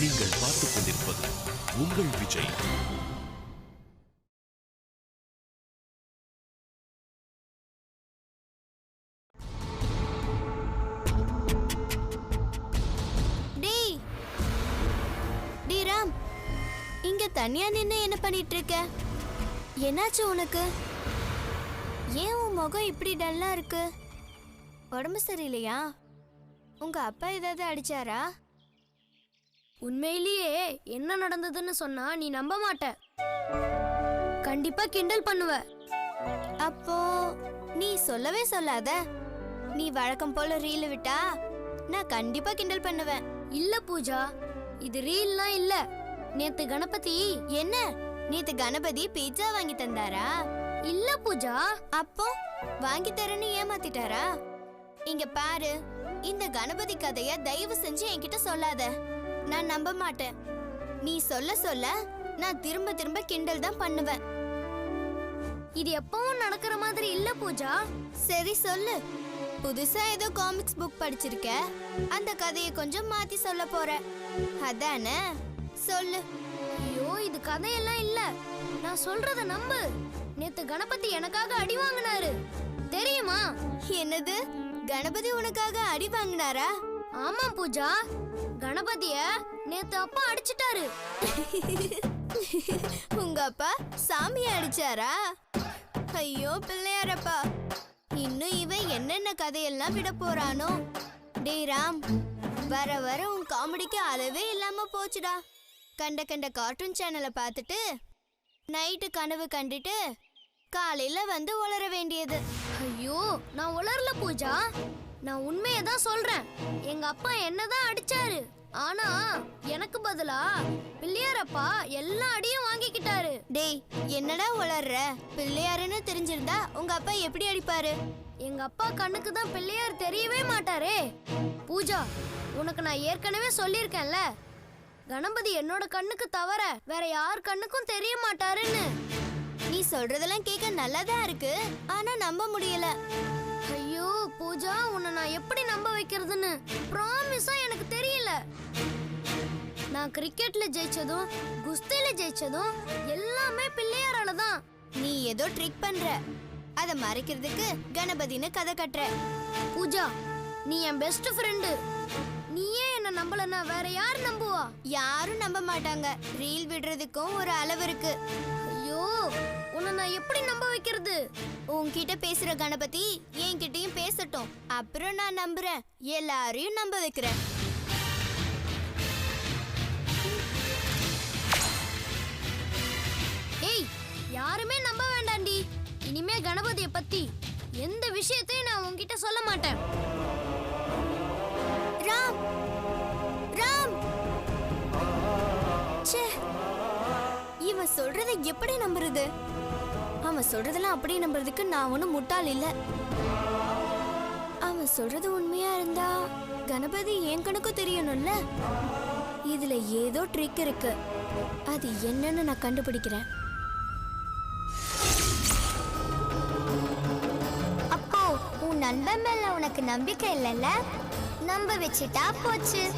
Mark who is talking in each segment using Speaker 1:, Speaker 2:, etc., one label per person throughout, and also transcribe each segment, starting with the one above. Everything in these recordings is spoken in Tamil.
Speaker 1: நீங்கள் பார்த்துக் கொண்டிருப்பது உங்கள் விஜய்.
Speaker 2: டேய். டேய் ராம். இங்க தனியா நின்னு என்ன பண்ணிட்டு இருக்க என்னாச்சு உனக்கு? ஏன் உன் முகம் இப்படி டல்லா இருக்கு? உடம்பு சரியில்லையா? உங்க அப்பா ஏதாவது அடிச்சாரா?
Speaker 3: உண்மையிலேயே என்ன நடந்ததுன்னு சொன்னா நீ நம்ப மாட்ட. கண்டிப்பா கிண்டல் பண்ணுவ.
Speaker 2: அப்போ நீ சொல்லவே சொல்லாத. நீ வழக்கம் போல ரீல் விட்டா நான் கண்டிப்பா கிண்டல் பண்ணுவேன்.
Speaker 3: இல்ல பூஜா இது ரீல்லாம் இல்ல. நேத்து கணபதி
Speaker 2: என்ன? நேத்து கணபதி பீட்சா வாங்கி தந்தாரா?
Speaker 3: இல்ல பூஜா
Speaker 2: அப்போ வாங்கி தரேன்னு ஏமாத்திட்டாரா? இங்க பாரு இந்த கணபதி கதைய தயவு செஞ்சு என்கிட்ட சொல்லாத. நான் நம்ப மாட்டேன். நீ சொல்ல சொல்ல நான் திரும்ப திரும்ப கிண்டல் தான் பண்ணுவேன்.
Speaker 3: இது எப்பவும் நடக்கிற மாதிரி இல்ல பூஜா.
Speaker 2: சரி சொல்லு. புதுசா ஏதோ காமிக்ஸ் புக் படிச்சிருக்க. அந்த கதையை கொஞ்சம் மாத்தி சொல்ல போற. அதானே? சொல்லு.
Speaker 3: ஐயோ இது கதையெல்லாம் இல்ல. நான் சொல்றத நம்பு. நேத்து கணபதி எனக்காக அடி வாங்கினாரு. தெரியுமா?
Speaker 2: என்னது? கணபதி உனக்காக அடி வாங்கினாரா?
Speaker 3: ஆமா பூஜா. கணபதிய நேத்து அப்பா அடிச்சிட்டாரு.
Speaker 2: உங்க அப்பா சாமி அடிச்சாரா? ஐயோ பிள்ளையாரப்பா. இன்னும் இவன் என்னென்ன கதையெல்லாம் விட போறானோ? டேய் ராம் வர வர உன் காமெடிக்கு அளவே இல்லாம போச்சுடா. கண்ட கண்ட கார்ட்டூன் சேனலை பார்த்துட்டு நைட்டு கனவு கண்டுட்டு காலையில வந்து உளர வேண்டியது.
Speaker 3: ஐயோ நான் உளரல பூஜா. நான் உண்மையை தான் சொல்றேன். எங்க அப்பா என்னதான் அடிச்சாரு ஆனா எனக்கு பதிலா பிள்ளையாரப்பா எல்லா அடியும் வாங்கிக்கிட்டாரு.
Speaker 2: டேய் என்னடா உளர்ற? பிள்ளையாருன்னு தெரிஞ்சிருந்தா உங்க அப்பா எப்படி அடிப்பாரு?
Speaker 3: எங்க அப்பா கண்ணுக்கு தான் பிள்ளையார் தெரியவே மாட்டாரே. பூஜா உனக்கு நான் ஏற்கனவே சொல்லியிருக்கேன்ல. கணபதி என்னோட கண்ணுக்கு தவிர வேற யார் கண்ணுக்கும் தெரிய மாட்டாருன்னு.
Speaker 2: நீ சொல்றதெல்லாம் கேட்க நல்லாதான் இருக்கு ஆனா நம்ப முடியல.
Speaker 3: பூஜா உன்னை நான் எப்படி நம்ப வைக்கிறதுன்னு ப்ராமிஸா எனக்கு தெரியல. நான் கிரிக்கெட்ல ஜெயிச்சதும் குஸ்தியில ஜெயிச்சதும் எல்லாமே பிள்ளையாரால தான்.
Speaker 2: நீ ஏதோ ட்ரிக் பண்ற. அத மறைக்கிறதுக்கு கணபதின்னு கதை கட்டுற.
Speaker 3: பூஜா நீ என் பெஸ்ட் ஃப்ரெண்டு நீயே என்ன நம்பலன்னா வேற யார் நம்புவா?
Speaker 2: யாரும் நம்ப மாட்டாங்க. ரீல் விடுறதுக்கும் ஒரு அளவு இருக்கு.
Speaker 3: ஐயோ உன்னை நான் எப்படி நம்ப வைக்கிறது?
Speaker 2: உன்கிட்ட பேசுற கணபதி என்கிட்டயும் பேசட்டும். அப்புறம் நான் நம்புறேன். எல்லாரையும் நம்ப வைக்கிறேன்.
Speaker 3: ஏய் யாருமே நம்ப வேண்டாண்டி. இனிமே கணபதியை பத்தி எந்த விஷயத்தையும் நான் உன்கிட்ட சொல்ல மாட்டேன்.
Speaker 2: ராம் அவன் சொல்றதை எப்படி நம்புறது? அவன் சொல்றதெல்லாம் அப்படியே நம்புறதுக்கு நான் ஒன்றும் முட்டாள் இல்ல. அவன் சொல்றது உண்மையா இருந்தா கணபதி என் கணக்கும் தெரியணும்ல? இதுல ஏதோ ட்ரிக் இருக்கு. அது என்னன்னு நான் கண்டுபிடிக்கிறேன்.
Speaker 4: அப்போ உன் நண்பன் மேல உனக்கு நம்பிக்கை இல்லைல்ல? நம்ப வச்சுட்டா போச்சு.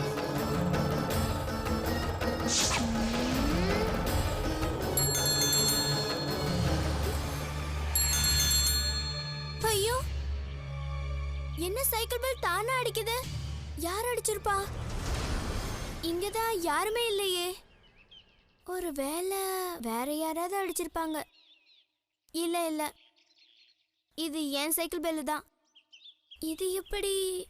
Speaker 2: சைக்கிள் பெல் தானா அடிக்குது. யார் அடிச்சிருப்பா? இங்கதான் யாருமே இல்லையே. ஒரு வேலை வேற யாராவது அடிச்சிருப்பாங்க. இல்ல இல்ல. இது என் சைக்கிள் பெல்லு தான். இது எப்படி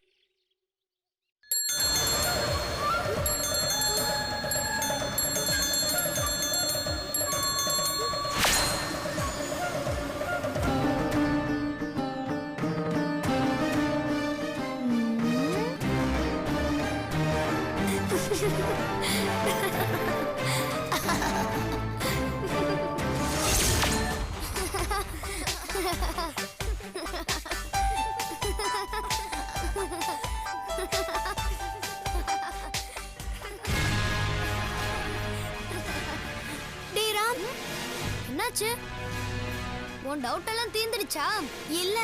Speaker 3: என்னாச்சு? உன் டவுட் எல்லாம் தீந்துடுச்சா
Speaker 2: இல்ல.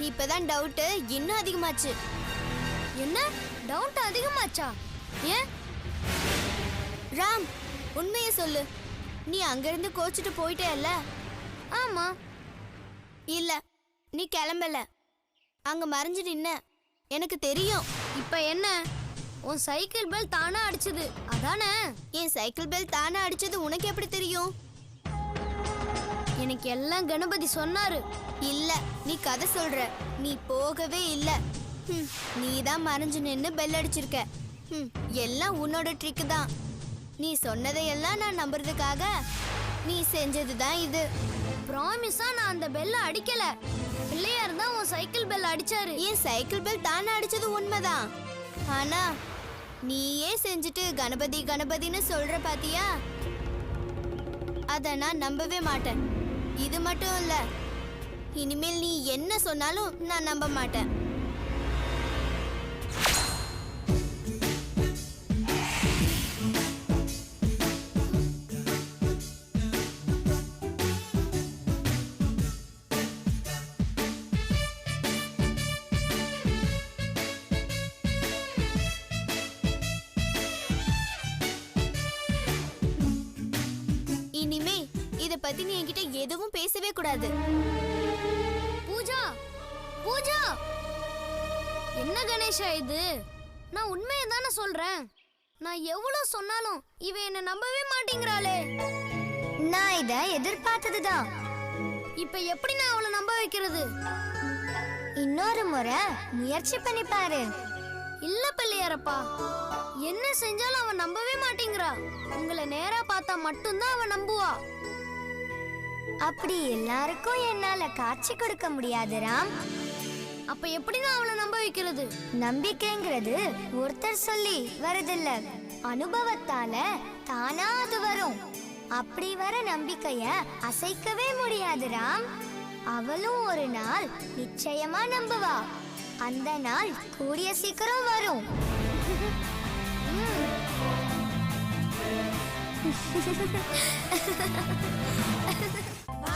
Speaker 2: இப்பதான் டவுட் இன்னும் அதிகமாச்சு.
Speaker 3: என்ன? டவுட் அதிகமாச்சா? ஏன்
Speaker 2: ராம் உண்மையை சொல்லு. நீ அங்கிருந்து கோச்சிட்டு போயிட்டே இல்ல
Speaker 3: ஆமா.
Speaker 2: இல்ல நீ கிளம்பல. அங்க மறைஞ்சு நின்ன. எனக்கு தெரியும்.
Speaker 3: இப்ப என்ன? உன் சைக்கிள் பெல் தானா அடிச்சது. அதானே?
Speaker 2: என் சைக்கிள் பெல் தானே அடிச்சது உனக்கு எப்படி தெரியும்?
Speaker 3: எனக்கு எல்லாம் கணபதி சொன்னாரு.
Speaker 2: இல்ல நீ கதை சொல்ற. நீ போகவே இல்ல. ஹம், நீ தான் மறைஞ்சு நின்னு பெல் அடிச்சிருக்க. எல்லாம் உன்னோட ட்ரிக் தான். நீ சொன்னதையெல்லாம் நான் நம்புறதுக்காக. நீ செஞ்சது தான் இது.
Speaker 3: ப்ராமிஸா நான் அந்த பெல்ல அடிக்கல. பிள்ளையார் தான் உன் சைக்கிள் பெல் அடிச்சாரு.
Speaker 2: என் சைக்கிள் பெல் தானே அடிச்சது உண்மைதான். ஆனா நீயே செஞ்சுட்டு கணபதி கணபதின்னு சொல்ற பாத்தியா? அத நான் நம்பவே மாட்டேன். இது மட்டும் இல்ல இனிமேல் நீ என்ன சொன்னாலும் நான் நம்ப மாட்டேன். பத்தி நீ என்கிட்ட எதுவும் பேசவே கூடாது.
Speaker 3: பூஜா பூஜா! என்ன கணேஷா இது? நான் உண்மையை தானே சொல்றேன். நான் எவ்வளவு சொன்னாலும் இவ என்ன நம்பவே மாட்டேங்கிறாளே.
Speaker 4: நான் இத எதிர்பார்த்ததுதான்.
Speaker 3: இப்ப எப்படி நான் அவளை நம்ப வைக்கிறது?
Speaker 4: இன்னொரு முறை முயற்சி பண்ணி பாரு.
Speaker 3: இல்ல பிள்ளையாரப்பா என்ன செஞ்சாலும் அவன் நம்பவே மாட்டேங்கிறா. உங்களை நேரா பார்த்தா மட்டும்தான் அவன் நம்புவா.
Speaker 4: அப்படி எல்லாருக்கும் என்னால காட்சி கொடுக்க முடியாது ராம்.
Speaker 3: அப்ப எப்படி நான் அவளை நம்ப வைக்கிறது?
Speaker 4: நம்பிக்கைங்கிறது ஒருத்தர் சொல்லி வரதில்ல. அனுபவத்தால தானா அது வரும். அப்படி வர நம்பிக்கைய அசைக்கவே முடியாது ராம். அவளும் ஒரு நாள் நிச்சயமா நம்புவா. அந்த நாள் கூடிய சீக்கிரம் வரும்.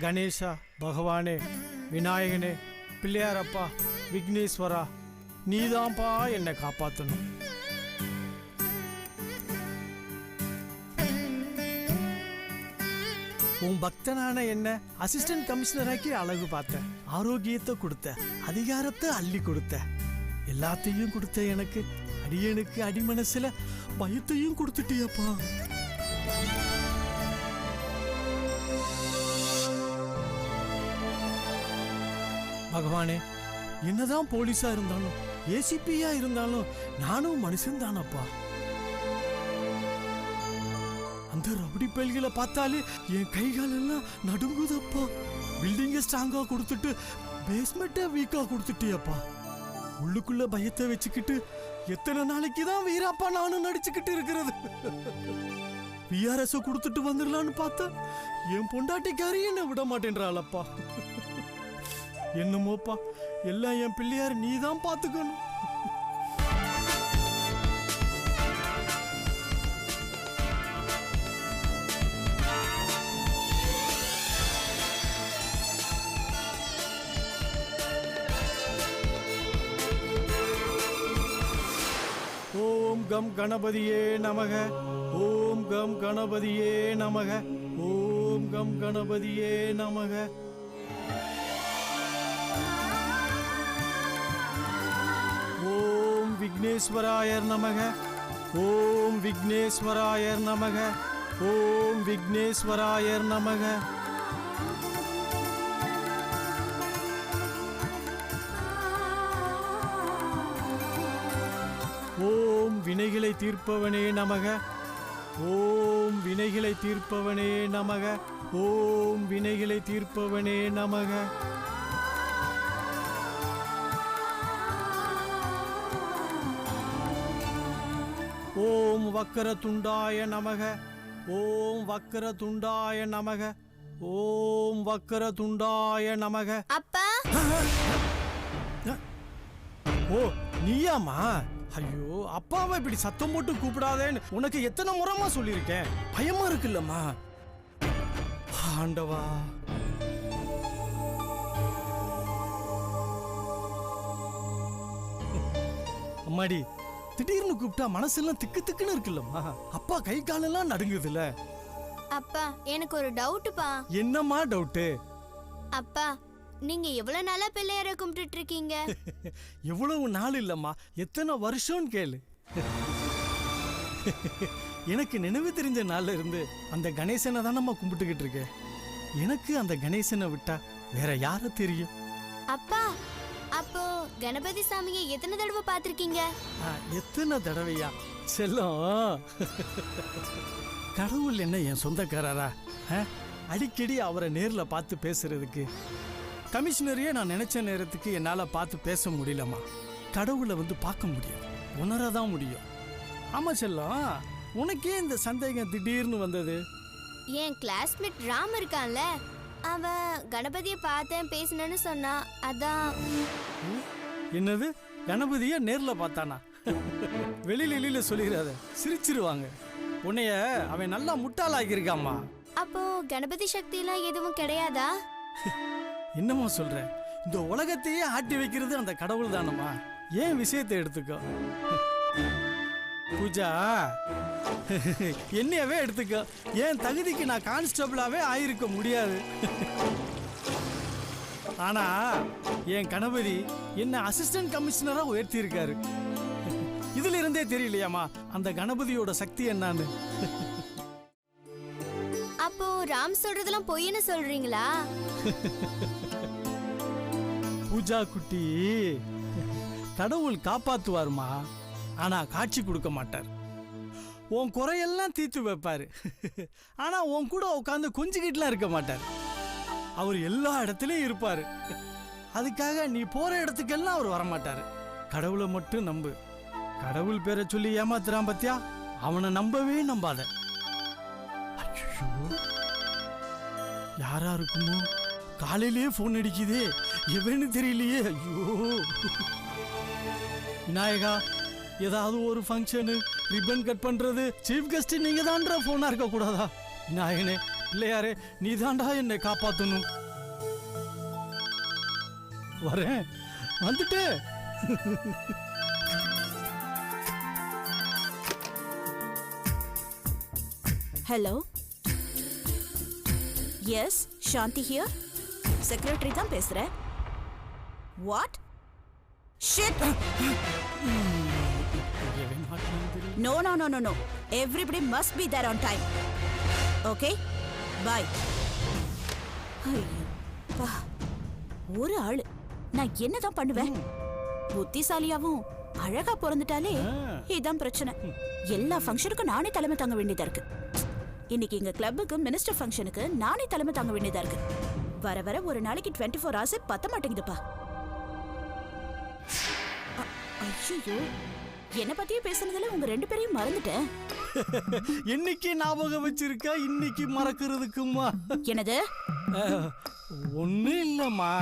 Speaker 5: கணேசா பகவானே விநாயகனே பிள்ளையாரப்பா விக்னேஸ்வரா நீதான்ப்பா என்னை காப்பாற்றணும் உன் பக்தனான என்ன அசிஸ்டன்ட் கமிஷனராக்கி அழகு பார்த்த ஆரோக்கியத்தை கொடுத்த அதிகாரத்தை அள்ளி கொடுத்த. எல்லாத்தையும் கொடுத்த எனக்கு அடியனுக்கு அடிமனசுல பயத்தையும் கொடுத்துட்டியப்பா. பகவானே என்னதான் போலீஸா இருந்தாலும் ஏசிபியா இருந்தாலும் நானும் மனுஷன் தானப்பா. அந்த ரவுடி பயல்களை பார்த்தாலே என் கைகால் எல்லாம் நடுங்குதப்பா பில்டிங்க ஸ்ட்ராங்கா கொடுத்துட்டு பேஸ்மெண்ட்டை வீக்கா கொடுத்துட்டியப்பா. உள்ளுக்குள்ள பயத்தை வச்சுக்கிட்டு எத்தனை நாளைக்கு தான் வீராப்பா நானும் நடிச்சுக்கிட்டு இருக்கிறது? விஆர்எஸ் கொடுத்துட்டு வந்துடலான்னு பார்த்தா என் பொண்டாட்டிக்காரி என்ன விட மாட்டேன்றாளப்பா. என்னமோப்பா எல்லாம் என் பிள்ளையார் நீ தான் பார்த்துக்கணும் ஓம் கம் கணபதியே நமக ஓம் கம் கணபதியே நமக ஓம் கம் கணபதியே நமக. விக்னேஸ்வராயர் நமக. ஓம் விக்னேஸ்வராயர் நமக. ஓம் விக்னேஸ்வராயர் நமக. ஓம் வினைகளை தீர்ப்பவனே நமக. ஓம் வினைகளை தீர்ப்பவனே நமக. ஓம் வினைகளை தீர்ப்பவனே நமக. ஓம் வக்கர துண்டாய நமக. ஓம் வக்கர துண்டாய நமக. ஓம் வக்கர துண்டாய நமக.
Speaker 2: அப்பா.
Speaker 5: ஓ நீயாமா ஐயோ அப்பாவை இப்படி சத்தம் போட்டு கூப்பிடாதேன்னு உனக்கு எத்தனை முறைமா சொல்லியிருக்கேன்? பயமா இருக்குல்லம்மா. ஆண்டவா. அம்மாடி திடீர்னு கூப்பிட்டா மனசெல்லாம் திக்கு திக்குன்னு இருக்குல்லம்மா. அப்பா கை காலெல்லாம் நடுங்குதுல
Speaker 2: அப்பா எனக்கு ஒரு டவுட்டுப்பா.
Speaker 5: என்னம்மா டவுட்டு?
Speaker 2: அப்பா நீங்க எவ்வளவு நாளா பிள்ளையார கும்பிட்டுட்டு இருக்கீங்க?
Speaker 5: எவ்வளவு நாள் இல்லம்மா. எத்தனை வருஷம்னு கேளு. எனக்கு நினைவு தெரிஞ்ச நாள்ல இருந்து அந்த கணேசனை தானம்மா கும்பிட்டுக்கிட்டு இருக்கேன். எனக்கு அந்த கணேசனை விட்டா வேற யார தெரியும்?
Speaker 2: அப்போ கணபதி சாமியை எத்தனை தடவை பார்த்திருக்கீங்க?
Speaker 5: எத்தனை தடவையா? செல்லம். கடவுள் என்ன என் சொந்தக்காரரா? அடிக்கடி அவரை நேர்ல பார்த்து பேசுறதுக்கு. கமிஷனரையே நான் நினைச்ச நேரத்துக்கு என்னால பார்த்து பேச முடியலம்மா. கடவுளை வந்து பார்க்க முடியும். உணரதான் முடியும். ஆமா செல்லம் உனக்கே இந்த சந்தேகம் திடீர்னு வந்தது?
Speaker 2: என் கிளாஸ்மேட் ராம் இருக்கான்ல அவன் கணபதியை பார்த்தேன் பேசினேன்னு சொன்னா அதான்.
Speaker 5: என்னது? கணபதிய நேர்ல பார்த்தானா? வெளியில வெளியில சொல்லிடாத சிரிச்சிருவாங்க. உன்னைய அவன் நல்லா முட்டாளாக்கியிருக்காம்மா.
Speaker 2: அப்போ கணபதி சக்திலாம் எதுவும் கிடையாதா?
Speaker 5: என்னம்மா சொல்ற? இந்த உலகத்தையே ஆட்டி வைக்கிறது அந்த கடவுள் தானம்மா. ஏன் விஷயத்தை எடுத்துக்கோ? பூஜா என்னையவே எடுத்துக்கோ. என் தகுதிக்கு நான் கான்ஸ்டபிளாவே ஆயிருக்க முடியாது. ஆனா என் கணபதி என்ன அசிஸ்டன்ட் கமிஷனரா உயர்த்தி இருக்காரு இதுல இருந்தே தெரியலையாமா அந்த கணபதியோட சக்தி என்னன்னு.
Speaker 2: அப்போ ராம் சொல்றதெல்லாம் பொய்ன்னு சொல்றீங்களா?
Speaker 5: பூஜா குட்டி கடவுள் காப்பாத்துவாருமா? ஆனா காட்சி கொடுக்க மாட்டார். உன் குறையெல்லாம் தீர்த்து வைப்பாரு. ஆனா உன் கூட உட்காந்து கொஞ்சிக்கிட்டுலாம் இருக்க மாட்டார். அவர் எல்லா இடத்துலயும் இருப்பாரு. அதுக்காக நீ போற இடத்துக்கெல்லாம் அவர் வரமாட்டாரு. கடவுளை மட்டும் நம்பு. கடவுள் பேரை சொல்லி ஏமாத்துறான் பத்தியா? அவனை நம்பவே நம்பாத. யாரா இருக்குமோ? காலையிலேயே ஃபோன் அடிக்குதே. எவன்னு தெரியலையே. ஐயோ. விநாயகா ஏதாவது ஒரு ஃபங்க்ஷனு ரிப்பன் கட் பண்றது சீஃப் கெஸ்ட் நீங்க தான்ற ஃபோனா இருக்க கூடாதா விநாயகனே பிள்ளையாரே நீ தாண்டா என்னை காப்பாத்தணும். வரேன். வந்துட்டு.
Speaker 6: Hello yes Shanti here secretary தான் பேசுறேன் what shit. No no no no no everybody must be there on time okay bye. ஒரு ஆளு. நான் என்னதான் பண்ணுவேன்? புத்திசாலியாவும் அழகா பிறந்துட்டாலே இதான் பிரச்சனை. எல்லா ஃபங்க்ஷனுக்கும் நானே தலைமை தாங்க வேண்டியதா இருக்கு. இன்னைக்கு எங்க கிளப்புக்கு மினிஸ்டர் ஃபங்க்ஷனுக்கு நானே தலைமை தாங்க வேண்டியதா இருக்கு. வர வர ஒரு நாளைக்கு டுவெண்ட்டி ஃபோர் ஹவர்ஸ் பத்த மாட்டேங்குதுப்பா. ஐயோ என்ன பத்தியே பேசுனதுல உங்க ரெண்டு பேரையும் மறந்துட்டேன்.
Speaker 5: இன்னைக்கு ஞாபகம் வச்சிருக்க? இன்னைக்கு மறக்கிறதுக்குமா?
Speaker 6: என்னது?
Speaker 5: ஒன்னும் இல்லம்மா.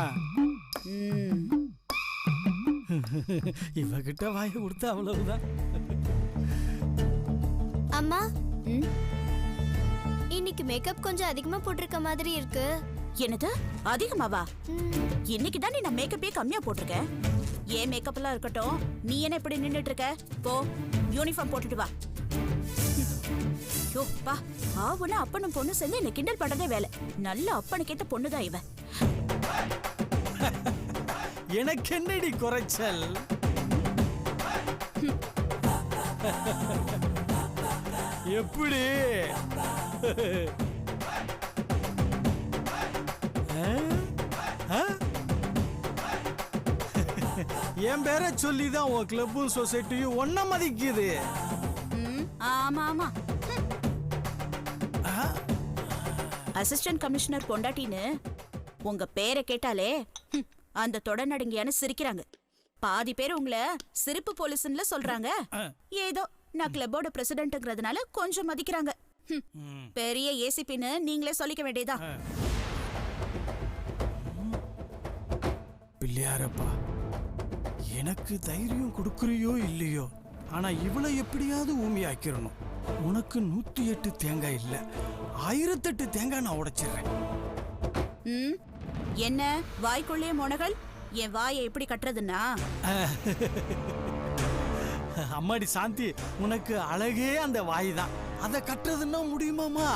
Speaker 5: இவகிட்ட வாய கொடுத்தா அவ்வளவுதான்.
Speaker 2: அம்மா இன்னைக்கு மேக்கப் கொஞ்சம் அதிகமா போட்டிருக்க மாதிரி இருக்கு.
Speaker 6: என்னது? அதிகமாவா?
Speaker 2: ம்,
Speaker 6: இன்னைக்கு தான் நான் மேக்கப்பே கம்மியா போட்டிருக்கேன் ஏன் மேக்கப் எல்லாம் இருக்கட்டும் நீ என்ன இப்படி நின்னுட்டு இருக்க போ யூனிஃபார்ம் போட்டுட்டு வா. யோ பா ஆவுன அப்பனும் பொண்ணு சேர்ந்து என்ன கிண்டல் பண்றதே வேலை. நல்ல அப்பனுக்கேத்த பொண்ணுதான் இவன்.
Speaker 5: எனக்கு என்னடி குறைச்சல்? எப்படி? என் பேரை சொல்லிதான் உன் கிளப்பும் சொசைட்டியும் ஒன்ன மதிக்குது.
Speaker 6: ம், ஆமா ஆமா? அசிஸ்டன்ட் கமிஷனர் பொண்டாட்டின்னு உங்க பேரை கேட்டாலே ஹம், அந்த தொடநடுங்கியான்னு சிரிக்கிறாங்க. பாதி பேர் உங்களை சிரிப்பு போலீஸ்ல சொல்றாங்க. ஏதோ நான் கிளப்போட பிரசிடென்ட்ங்கிறதுனால கொஞ்சம் மதிக்கிறாங்க. ஹம். பெரிய ஏசிபின்னு நீங்களே சொல்லிக்க வேண்டியதா
Speaker 5: பிள்ளையாரப்பா. எனக்கு தைரியம் கொடுக்குறியோ இல்லையோ? ஆனா இவளை எப்படியாவது ஊமியாக்கிடணும் உனக்கு நூத்தி எட்டு தேங்காய் இல்ல. ஆயிரத்தெட்டு தேங்காய் நான் உடைச்சிடுறேன்.
Speaker 6: என்ன? வாய்க்குள்ளே மோனகள் என் வாயை எப்படி கட்டுறதுன்னா?
Speaker 5: அம்மாடி சாந்தி உனக்கு அழகே அந்த வாய் தான். அதை கட்டுறதுன்னா முடியுமாமா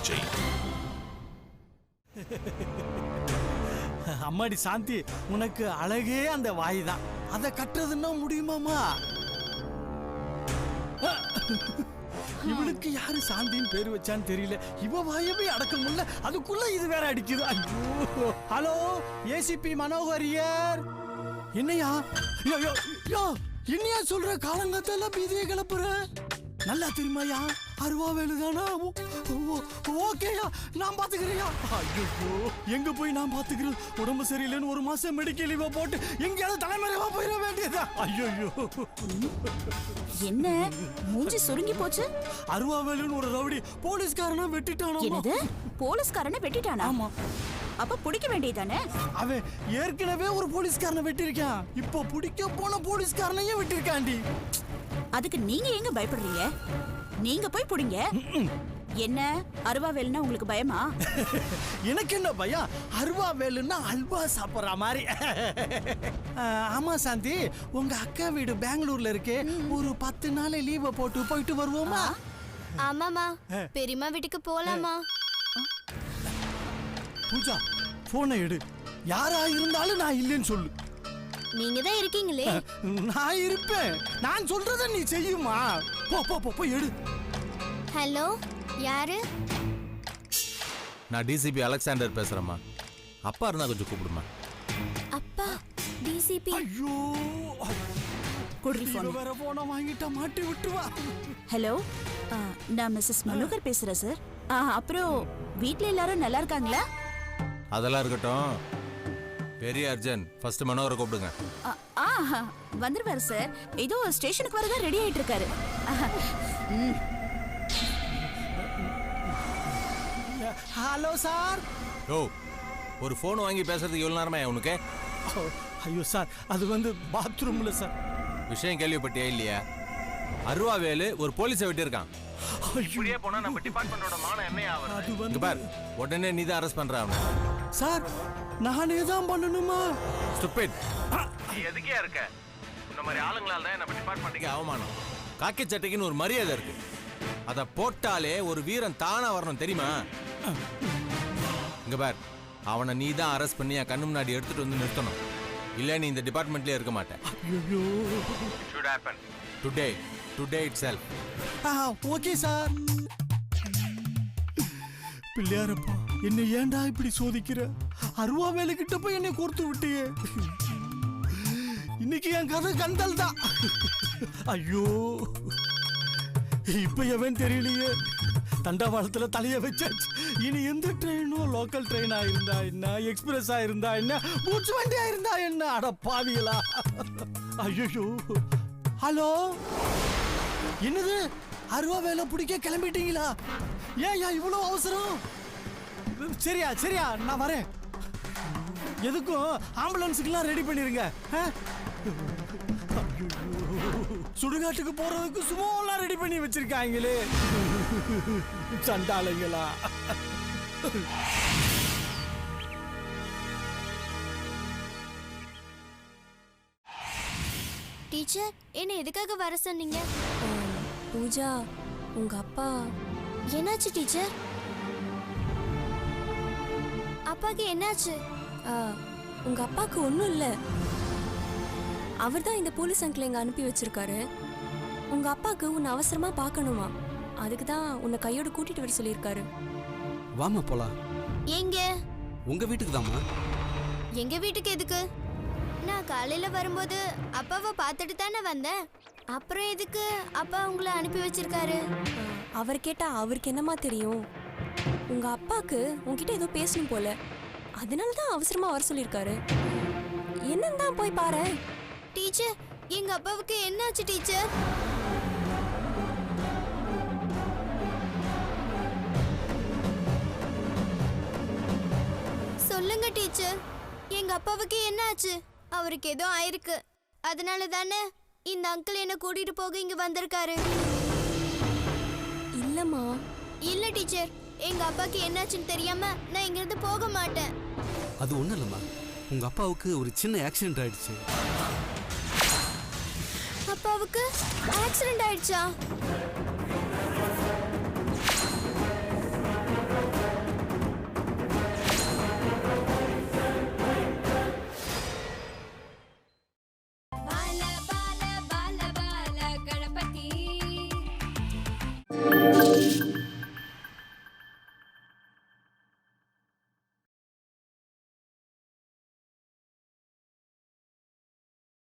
Speaker 1: விஜய்.
Speaker 5: அம்மாடி சாந்தி உனக்கு அழகே அந்த வாய் தான் அதை கட்டுறதுன்னா முடியுமாமா இவளுக்கு யாரு சாந்தின்னு பேர் வச்சான்னு தெரியல. இவ வாயவே அடக்க முடியல. அதுக்குள்ள இது வேற அடிக்குது. ஐயோ. ஹலோ ஏசிபி மனோகரியர் என்னையா? யோ, என்னையா சொல்ற? காலங்கத்தெல்லாம் பீதியை கிளப்புற? நல்லா தெரியுமாயா அருவா வேலுதானா? ஓ- ஓ- ஓகேயா நான் பாத்துக்கிறியா ஐயோ எங்க போய் நான் பாத்துக்கிறேன்? உடம்பு சரியில்லைன்னு ஒரு மாசம் மெடிக்கல் லீவா போட்டு எங்கேயாவது தலைமறைவா போயிட வேண்டியதா ஐயோ
Speaker 6: என்ன? மூஞ்சி சுருங்கி போச்சு?
Speaker 5: அருவா வேலுன்னு ஒரு ரவுடி போலீஸ்காரனா வெட்டிட்டானா
Speaker 6: போலீஸ்காரனை வெட்டிட்டானா?
Speaker 5: ஆமா.
Speaker 6: அப்ப பிடிக்க வேண்டியதானே
Speaker 5: அவன் ஏற்கனவே ஒரு போலீஸ்காரனை வெட்டிருக்கான். இப்போ பிடிக்க போன போலீஸ்காரனையும் வெட்டிருக்காண்டி.
Speaker 6: அதுக்கு நீங்க எங்க பயப்படுறீங்க? நீங்க போய் புடிங்க. என்ன? அருவாவேல்னா உங்களுக்கு பயமா?
Speaker 5: எனக்கு என்ன பையன் அருவா வேலுன்னா அல்வா சாப்பிட்ற மாதிரி. ஆமா சாந்தி உங்க அக்கா வீடு பெங்களூர்ல இருக்கு. ஒரு பத்து நாள் லீவை போட்டு போயிட்டு வருவோமா?
Speaker 2: ஆமாமா பெரியம்மா வீட்டுக்கு போலாமா
Speaker 5: பூஜா போனை எடு. யாரா இருந்தாலும் நான் இல்லைன்னு சொல்லு.
Speaker 2: நீங்க தான் இருக்கீங்களே
Speaker 5: நான் இருப்பேன். நான் சொல்றத நீ செய்யுமா? போ போ போ போய் எடு.
Speaker 2: ஹலோ யாரு?
Speaker 7: நான் டிசிபி அலெக்சாண்டர் பேசுறேம்மா. அப்பா இருந்தா கொஞ்சம் கூப்பிடுமா?
Speaker 2: அப்பா டிசிபி
Speaker 5: ஐயோ
Speaker 6: குடுறி phone.
Speaker 5: வேற போன வாங்கிட்டா மாட்டி விட்டுவா
Speaker 6: ஹலோ ஆ, நான் மிஸ்ஸஸ் மனோகர் பேசுறேன் சார் அப்புறம் வீட்ல எல்லாரும் நல்லா இருக்காங்களா?
Speaker 7: அதெல்லாம் இருக்கட்டும். பெரிய அர்ஜென்ட். ஃபர்ஸ்ட் மனோகரை கூப்பிடுங்க.
Speaker 6: ஆ, வந்துருவாரு சார் ஏதோ ஸ்டேஷனுக்கு வரதா ரெடி ஆயிட்டு இருக்காரு
Speaker 5: ஹலோ சார்
Speaker 7: ஓ ஒரு ஃபோன் வாங்கி பேசுறதுக்கு எவ்வளோ நேரமா உனக்கு?
Speaker 5: ஐயோ சார் அது வந்து பாத்ரூம்ல சார்
Speaker 7: விஷயம் கேள்விப்பட்டியா இல்லையா? அருவாவேலு ஒரு போலீஸை வெட்டியிருக்கான்
Speaker 5: ஐயோ.
Speaker 7: போனா நம்ம டிபார்ட்மெண்டோட மானம் என்னையா
Speaker 5: அது
Speaker 7: இங்க
Speaker 5: வந்து
Speaker 7: பார். உடனே நீ தான் அரெஸ்ட் பண்ற அவனை
Speaker 5: சார் நானே தான் பண்ணணுமா?
Speaker 7: ஸ்டூபிட். நீ எதுக்கே இருக்க? இந்த மாதிரி ஆளுங்களால தான் நம்ம டிபார்ட்மெண்ட்டுக்கு அவமானம். காக்கி சட்டைக்குன்னு ஒரு மரியாதை இருக்கு. அதை போட்டாலே ஒரு வீரன் தானா வரணும் தெரியுமா? இங்க பார் அவனை நீ தான் அரெஸ்ட் பண்ணி என் கண்ணு முன்னாடி எடுத்துட்டு வந்து நிறுத்தணும். இல்ல நீ இந்த டிபார்ட்மெண்ட்லயே இருக்க மாட்டேன்.
Speaker 5: ஐயோ.
Speaker 7: Should happen. Today today itself.
Speaker 5: ஆ ஓகே சார் பிள்ளையாரப்பா. என்னை ஏன்டா இப்படி சோதிக்கிற? அருவா வேலை கிட்ட போய் என்னை கோர்த்து விட்டியே. இன்னைக்கு என் கதை கந்தல் தான். ஐயோ. இப்ப எவன் தெரியலையே? தண்டவாளத்துல தலைய வச்சாச்சு. இனி எந்த ட்ரெயினோ லோக்கல் ட்ரெயினா இருந்தா என்ன? எக்ஸ்பிரஸா இருந்தா என்ன? பூச்சு வண்டியா இருந்தா என்ன? அட பாவிகளா. ஐயோ ஹலோ? என்னது? அருவா வேலை பிடிக்க கிளம்பிட்டீங்களா? ஏன் ஏன் இவ்வளோ அவசரம்? சரியா சரியா நான் வரேன். எதுக்கும் ஆம்புலன்ஸுக்கெல்லாம் ரெடி பண்ணிருங்க. சுடுகாட்டுக்கு போறதுக்கு சும்மாலாம் ரெடி பண்ணி வச்சிருக்காங்களே. சண்டாளைங்களா.
Speaker 2: டீச்சர் என்ன எதுக்காக வர சொன்னீங்க?
Speaker 8: பூஜா உங்க அப்பா.
Speaker 2: என்னாச்சு டீச்சர்? அப்பாக்கு என்னாச்சு?
Speaker 8: ஆ, உங்க அப்பாவுக்கு ஒன்றும் இல்லை. அவர் தான் இந்த போலீஸ் அங்கிள் இங்கே அனுப்பி வச்சிருக்காரு. உங்க அப்பாவுக்கு உன்னை அவசரமா பார்க்கணுமா அதுக்கு தான் உன்னை கையோட கூட்டிட்டு வர சொல்லியிருக்காரு.
Speaker 9: வாமா போலாம்.
Speaker 2: எங்க?
Speaker 9: உங்க வீட்டுக்கு தாமா
Speaker 2: எங்க வீட்டுக்கு எதுக்கு? நான் காலையில வரும்போது அப்பாவை பார்த்துட்டு தானே வந்தேன். அப்புறம் எதுக்கு அப்பா உங்களை அனுப்பி வச்சிருக்காரு?
Speaker 8: அவர் கேட்டா அவருக்கு என்னமா தெரியும்? உங்க அப்பாக்கு உன்கிட்ட ஏதோ பேசணும் போல. அதனால தான் அவசரமா வர சொல்லியிருக்காரு. என்னன்னு தான் போய் பாரு.
Speaker 2: டீச்சர் எங்க அப்பாவுக்கு என்னாச்சு டீச்சர்? சொல்லுங்க டீச்சர். எங்க அப்பாவுக்கு என்னாச்சு? அவருக்கு ஏதோ ஆயிருக்கு. அதனால தானே இந்த அங்கிள் என்ன கூட்டிட்டு போக இங்க வந்திருக்காரு.
Speaker 8: இல்லம்மா.
Speaker 2: இல்ல டீச்சர். எங்க அப்பாக்கு என்னாச்சுன்னு தெரியாம நான் இங்க இருந்து போக மாட்டேன்.
Speaker 9: அது ஒன்றும் இல்லைம்மா. உங்கள் அப்பாவுக்கு ஒரு சின்ன ஆக்சிடென்ட் ஆயிடுச்சு.
Speaker 2: அப்பாவுக்கு ஆக்சிடென்ட் ஆயிடுச்சா?